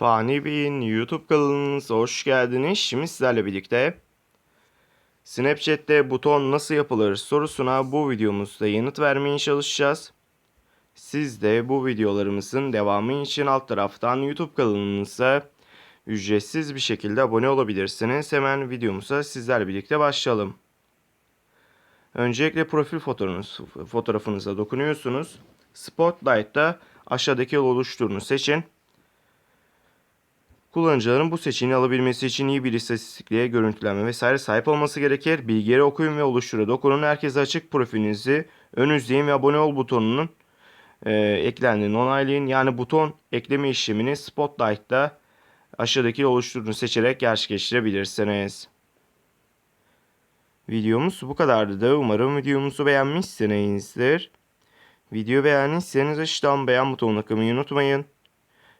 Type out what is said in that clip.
Fani Bey'in YouTube kanalınıza hoş geldiniz. Şimdi sizlerle birlikte Snapchat'te buton nasıl yapılır sorusuna bu videomuzda yanıt vermeye çalışacağız. Siz de bu videolarımızın devamı için alt taraftan YouTube kanalımıza ücretsiz bir şekilde abone olabilirsiniz. Hemen videomuza sizlerle birlikte başlayalım. Öncelikle profil fotoğrafınız, fotoğrafınıza dokunuyorsunuz. Spotlight'ta aşağıdaki yol oluşturunu seçin. Kullanıcıların bu seçeneği alabilmesi için iyi bir istatistikliğe, görüntülenme vesaire sahip olması gerekir. Bilgileri okuyun ve oluştura dokunun. Herkese açık profilinizi ön izleyin ve abone ol butonunun e, eklendiğini onaylayın. Yani buton ekleme işlemini Spotlight'ta aşağıdaki oluşturunu seçerek gerçekleştirebilirsiniz. Videomuz bu kadardı da umarım videomuzu beğenmişsinizdir. Video beğendiyseniz aşağıdan beğen butonuna tıklamayı unutmayın.